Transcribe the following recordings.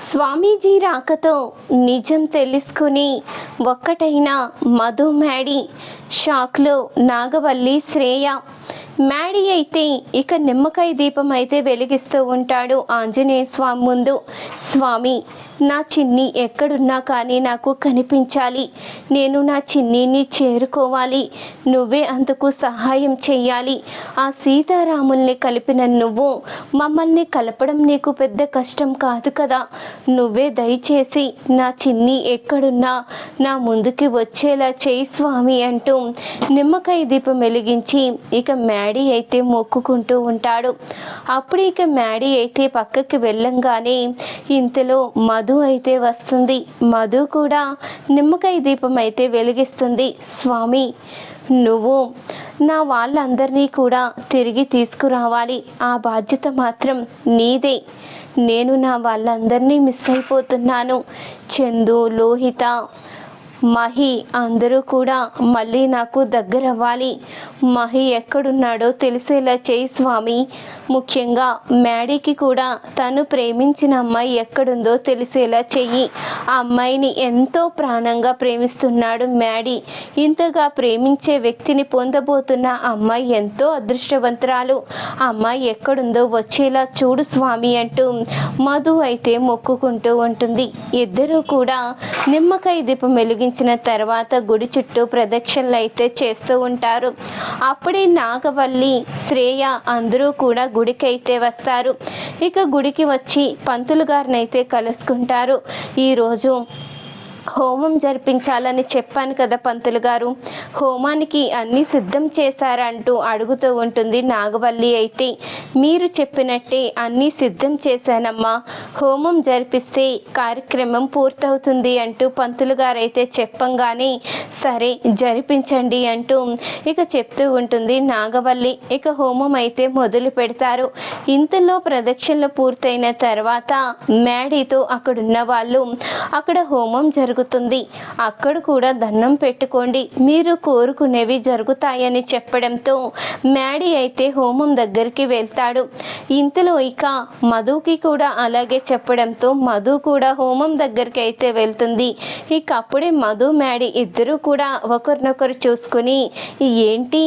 స్వామీజీ రాకతో నిజం తెలుసుకుని ఒక్కటైన మధు మ్యాడీ షాక్లో నాగవల్లి శ్రేయ మ్యాడీ అయితే ఇక నిమ్మకాయ దీపం అయితే వెలిగిస్తూ ఉంటాడు ఆంజనేయ స్వామి ముందు. స్వామి నా చిన్ని ఎక్కడున్నా కానీ నాకు కనిపించాలి. నేను నా చిన్నిని చేరుకోవాలి. నువ్వే అందుకు సహాయం చేయాలి ఆ సీతారాముల్ని కలిపిన నువ్వు మమ్మల్ని కలపడం నీకు పెద్ద కష్టం కాదు కదా. నువ్వే దయచేసి నా చిన్ని ఎక్కడున్నా నా ముందుకి వచ్చేలా చేయి స్వామి అంటూ నిమ్మకాయ దీపం వెలిగించి ఇక మ్యాడీ అయితే మొక్కుకుంటూ ఉంటాడు. అప్పుడు ఇక మ్యాడీ అయితే పక్కకి వెళ్ళంగానే ఇంతలో మధు మధు అయితే వస్తుంది. మధు కూడా నిమ్మకాయ దీపం అయితే వెలిగిస్తుంది. స్వామి నువ్వు నా వాళ్ళందరినీ కూడా తిరిగి తీసుకురావాలి. ఆ బాధ్యత మాత్రం నీదే. నేను నా వాళ్ళందరినీ మిస్ అయిపోతున్నాను. చందు లోహిత మహి అందరూ కూడా మళ్ళీ నాకు దగ్గర అవ్వాలి మహి ఎక్కడున్నాడో తెలిసేలా చేయి స్వామి. ముఖ్యంగా మ్యాడీకి కూడా తను ప్రేమించిన అమ్మాయి ఎక్కడుందో తెలిసేలా చెయ్యి. ఆ అమ్మాయిని ఎంతో ప్రాణంగా ప్రేమిస్తున్నాడు మ్యాడీ. ఇంతగా ప్రేమించే వ్యక్తిని పొందబోతున్న అమ్మాయి ఎంతో అదృష్టవంతురాలు. ఆ అమ్మాయి ఎక్కడుందో వచ్చేలా చూడు స్వామి అంటూ మధు అయితే మొక్కుకుంటూ ఉంటుంది. ఇద్దరూ కూడా నిమ్మకాయ దీపం వెలిగించిన తర్వాత గుడి చుట్టూ ప్రదక్షిణలు అయితే చేస్తూ ఉంటారు. అప్పుడే నాగవల్లి శ్రేయ అందరూ కూడా గుడికి అయితే వస్తారు. ఇక గుడికి వచ్చి పంతులు గారినైతే కలుసుకుంటారు. ఈరోజు హోమం జరిపించాలని చెప్పాను కదా పంతులు గారు. హోమానికి అన్నీ సిద్ధం చేశారంటూ అడుగుతూ ఉంటుంది నాగవల్లి అయితే. మీరు చెప్పినట్టే అన్నీ సిద్ధం చేశానమ్మా. హోమం జరిపిస్తే కార్యక్రమం పూర్తవుతుంది అంటూ పంతులు గారు అయితే చెప్పంగానే సరే జరిపించండి అంటూ ఇక చెప్తూ ఉంటుంది నాగవల్లి. ఇక హోమం అయితే మొదలు పెడతారు. ఇంతలో ప్రదక్షిణలు పూర్తయిన తర్వాత మ్యాడీతో అక్కడున్న వాళ్ళు అక్కడ హోమం జరుగుతుంది. అక్కడ కూడా దండం పెట్టుకోండి. మీరు కోరుకునేవి జరుగుతాయని చెప్పడంతో మ్యాడీ అయితే హోమం దగ్గరికి వెళ్తాడు. ఇంతలో ఇక మధుకి కూడా అలాగే చెప్పడంతో మధు కూడా హోమం దగ్గరికి అయితే వెళ్తుంది. ఇక అప్పుడే మధు మ్యాడీ ఇద్దరూ కూడా ఒకరినొకరు చూసుకుని ఏంటి?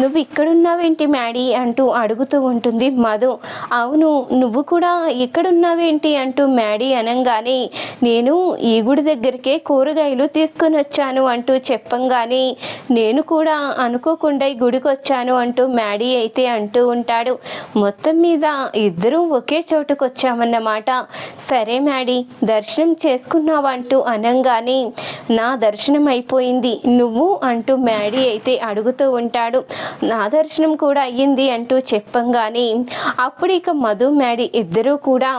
నువ్వు ఇక్కడున్నావేంటి మ్యాడీ? అంటూ అడుగుతూ ఉంటుంది మధు. అవును నువ్వు కూడా ఇక్కడున్నావేంటి? అంటూ మ్యాడీ అనగానే నేను ఈ గుడి దగ్గరికి కూరగాయలు తీసుకొని వచ్చాను అంటూ చెప్పంగానే నేను కూడా అనుకోకుండా ఈ గుడికి వచ్చాను అంటూ మ్యాడీ అయితే అంటూ ఉంటాడు. మొత్తం మీద ఇద్దరూ ఒకే చోటుకు వచ్చామన్నమాట. సరే మ్యాడీ దర్శనం చేసుకున్నావంటూ అనంగానే నా దర్శనం అయిపోయింది నువ్వు అంటూ మ్యాడీ అయితే అడుగుతూ ఉంటాడు. నా దర్శనం కూడా అయ్యింది అంటూ చెప్పంగానే అప్పుడు ఇక మధు మ్యాడీ ఇద్దరూ కూడా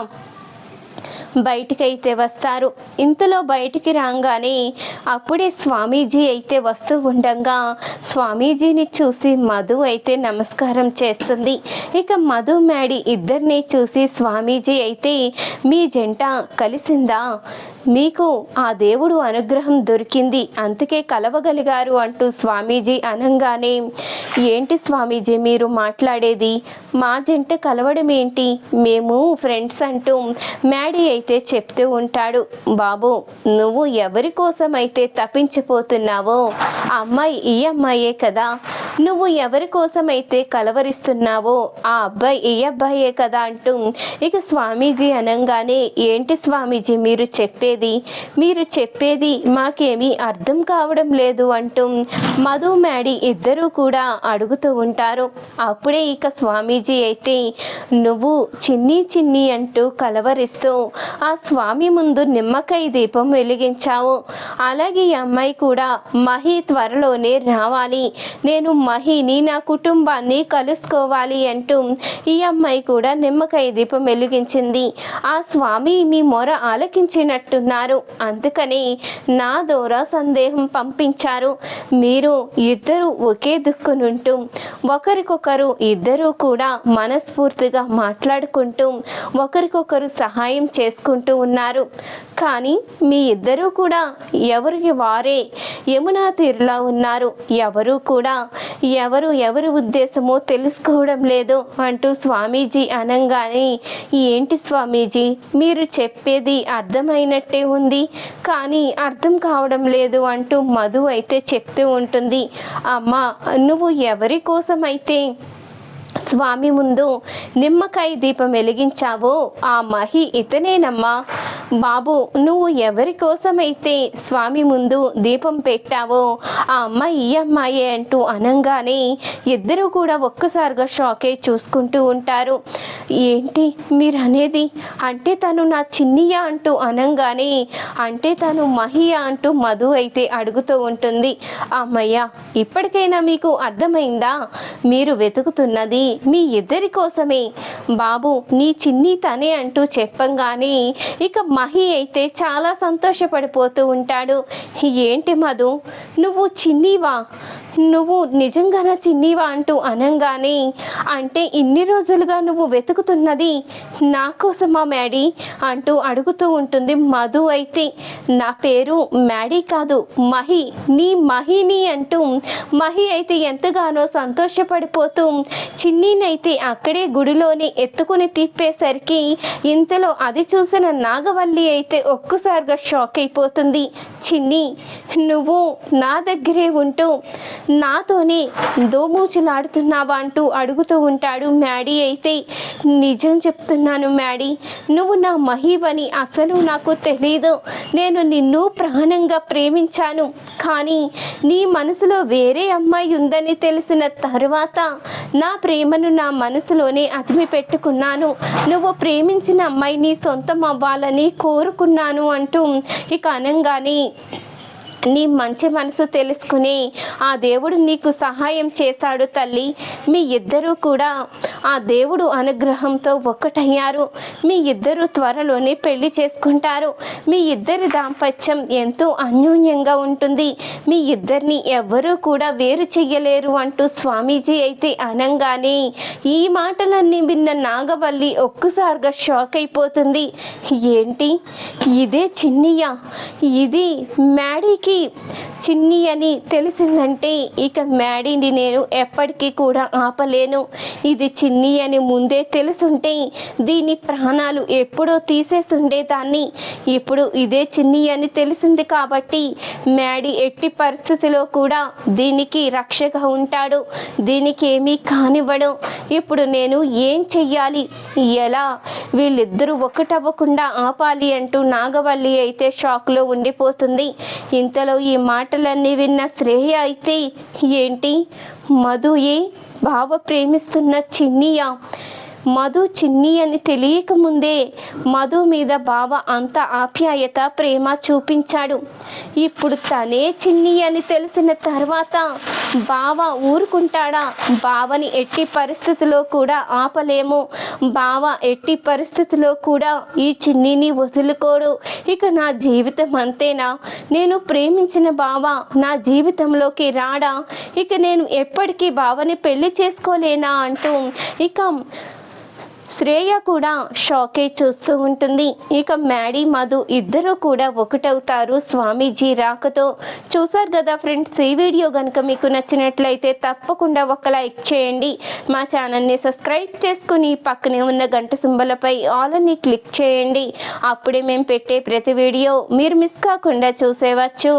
బయటికైతే వస్తారు. ఇంతలో బయటికి రాగానే అప్పుడే స్వామీజీ అయితే వస్తూ ఉండగా స్వామీజీని చూసి మధు అయితే నమస్కారం చేస్తుంది. ఇక మధు మేడి ఇద్దరిని చూసి స్వామీజీ అయితే మీ జంట కలిసిందా? మీకు ఆ దేవుడు అనుగ్రహం దొరికింది అందుకే కలవగలిగారు అంటూ స్వామీజీ అనంగానే ఏంటి స్వామీజీ మీరు మాట్లాడేది? మా జంట కలవడం ఏంటి? మేము ఫ్రెండ్స్ అంటూ మ్యాడీ అయితే చెప్తూ ఉంటాడు. బాబు నువ్వు ఎవరి కోసం అయితే తప్పించిపోతున్నావో అమ్మాయి ఈ అమ్మాయే కదా. నువ్వు ఎవరి కోసం అయితే కలవరిస్తున్నావో ఆ అబ్బాయి ఏ అబ్బాయే కదా అంటూ ఇక స్వామీజీ అనగానే ఏంటి స్వామీజీ మీరు చెప్పేది? మీరు చెప్పేది మాకేమీ అర్థం కావడం లేదు అంటూ మధు మ్యాడీ ఇద్దరూ కూడా అడుగుతూ ఉంటారు. అప్పుడే ఇక స్వామీజీ అయితే నువ్వు చిన్ని చిన్ని అంటూ కలవరిస్తూ ఆ స్వామి ముందు నిమ్మకాయ దీపం వెలిగించావు. అలాగే ఈ అమ్మాయి కూడా మహి త్వరలోనే రావాలి. నేను మహిని నా కుటుంబాన్ని కలుసుకోవాలి అంటూ ఈ అమ్మాయి కూడా నిమ్మకాయ దీపం వెలిగించింది. ఆ స్వామి మీ మొర ఆలకించినట్టున్నారు. అందుకని నా ద్వారా సందేహం పంపించారు. మీరు ఇద్దరు ఒకే దుక్కునుంటూ ఒకరికొకరు ఇద్దరు కూడా మనస్ఫూర్తిగా మాట్లాడుకుంటూ ఒకరికొకరు సహాయం చేసుకుంటూ ఉన్నారు. కానీ మీ ఇద్దరూ కూడా ఎవరికి వారే? యమునా తీరులా ఉన్నారు. ఎవరు కూడా ఎవరు ఎవరి ఉద్దేశమో తెలుసుకోవడం లేదు అంటూ స్వామీజీ అనంగానే ఏంటి స్వామీజీ? మీరు చెప్పేది అర్థమైనట్టే ఉంది కానీ అర్థం కావడం లేదు అంటూ మధు అయితే చెప్తూ ఉంటుంది. అమ్మ నువ్వు ఎవరి కోసం అయితే స్వామి ముందు నిమ్మకాయ దీపం వెలిగించావో ఆ మహి ఇతనేనమ్మా. బాబు నువ్వు ఎవరి కోసమైతే స్వామి ముందు దీపం పెట్టావో ఆ అమ్మాయి ఈ అమ్మాయే అంటూ అనంగానే ఇద్దరు కూడా ఒక్కసారిగా షాక్ అయి చూసుకుంటూ ఉంటారు. ఏంటి మీరు అనేది అంటే తను నా చిన్నయ్య అంటూ అనంగానే అంటే తను మహియ అంటూ మధు అయితే అడుగుతూ ఉంటుంది. అమ్మయ్య ఇప్పటికైనా మీకు అర్థమైందా? మీరు వెతుకుతున్నది మీ ఇద్దరి కోసమే. బాబు నీ చిన్ని తనే అంటూ చెప్పంగానే ఇక మహి అయితే చాలా సంతోషపడిపోతూ ఉంటాడు. ఏంటి మధు? నువ్వు చిన్నివా? నువ్వు నిజంగానా చిన్నివా అంటూ అనంగానే అంటే ఇన్ని రోజులుగా నువ్వు వెతుకుతున్నది నా కోసమా మ్యాడీ? అంటూ అడుగుతూ ఉంటుంది మధు అయితే. నా పేరు మ్యాడీ కాదు మహి నీ మహిని అంటూ మహి అయితే ఎంతగానో సంతోషపడిపోతూ చిన్నీనైతే అక్కడే గుడిలోని ఎత్తుకుని తిప్పేసరికి ఇంతలో అది చూసిన నాగవల్లి అయితే ఒక్కసారిగా షాక్ అయిపోతుంది. చిన్ని నువ్వు నా దగ్గరే ఉంటూ నాతోనే దోమూచులాడుతున్నావా అంటూ అడుగుతూ ఉంటాడు మ్యాడీ. అయితే నిజం చెప్తున్నాను మ్యాడీ నువ్వు నా మహీవని అసలు నాకు తెలీదు. నేను నిన్ను ప్రాణంగా ప్రేమించాను. కానీ నీ మనసులో వేరే అమ్మాయి ఉందని తెలిసిన తర్వాత నా ప్రేమను నా మనసులోనే అదిమి పెట్టుకున్నాను. నువ్వు ప్రేమించిన అమ్మాయి నీ సొంతం అవ్వాలని కోరుకున్నాను అంటూ ఇక అనంగానే నీ మంచి మనసు తెలుసుకుని ఆ దేవుడు నీకు సహాయం చేశాడు తల్లి. మీ ఇద్దరూ కూడా ఆ దేవుడు అనుగ్రహంతో ఒక్కటయ్యారు మీ ఇద్దరు త్వరలోనే పెళ్ళి చేసుకుంటారు. మీ ఇద్దరి దాంపత్యం ఎంతో అన్యోన్యంగా ఉంటుంది. మీ ఇద్దరిని ఎవ్వరూ కూడా వేరు చెయ్యలేరు అంటూ స్వామీజీ అయితే అనంగానే ఈ మాటలన్నీ విన్న నాగవల్లి ఒక్కసారిగా షాక్ అయిపోతుంది. ఏంటి? ఇదే చిన్నియా? ఇది మ్యాడీకి చిన్ని అని తెలిసిందంటే ఇక మ్యాడీని నేను ఎప్పటికీ కూడా ఆపలేను. ఇది చిన్ని అని ముందే తెలుసుంటే దీని ప్రాణాలు ఎప్పుడో తీసేసుండేదాన్ని ఇప్పుడు ఇదే చిన్ని అని తెలిసింది కాబట్టి మ్యాడీ ఎట్టి పరిస్థితిలో కూడా దీనికి రక్షగా ఉంటాడు. దీనికి ఏమీ కానివ్వడు. ఇప్పుడు నేను ఏం చెయ్యాలి? ఎలా? వీళ్ళిద్దరూ ఒకటవ్వకుండా ఆపాలి అంటూ నాగవల్లి అయితే షాక్లో ఉండిపోతుంది. ఇంతలో ఈ మాటలన్నీ విన్న శ్రేయ అయితే ఏంటి? మధుయే బావ ప్రేమిస్తున్న చిన్నియా. మధు చిన్ని అని తెలియకముందే మధు మీద బావ అంత ఆప్యాయత ప్రేమ చూపించాడు. ఇప్పుడు తనే చిన్ని అని తెలిసిన తర్వాత బావ ఊరుకుంటాడా? బావని ఎట్టి పరిస్థితిలో కూడా ఆపలేము. బావ ఎట్టి పరిస్థితిలో కూడా ఈ చిన్నిని వదులుకోడు. ఇక నా జీవితం అంతేనా? నేను ప్రేమించిన బావ నా జీవితంలోకి రాడా? ఇక నేను ఎప్పటికీ బావని పెళ్ళి చేసుకోలేనా అంటూ ఇక శ్రేయ కూడా షాకే చూస్తూ ఉంటుంది. ఇక మ్యాడీ మధు ఇద్దరు కూడా ఒకటవుతారు. స్వామీజీ రాకతో చూసారు కదా ఫ్రెండ్స్ ఈ వీడియో కనుక మీకు నచ్చినట్లయితే తప్పకుండా ఒక లైక్ చేయండి. మా ఛానల్ని సబ్స్క్రైబ్ చేసుకుని పక్కనే ఉన్న గంట సింబలపై ఆల్ అని క్లిక్ చేయండి. అప్పుడే మేము పెట్టే ప్రతి వీడియో మీరు మిస్ కాకుండా చూసేవచ్చు.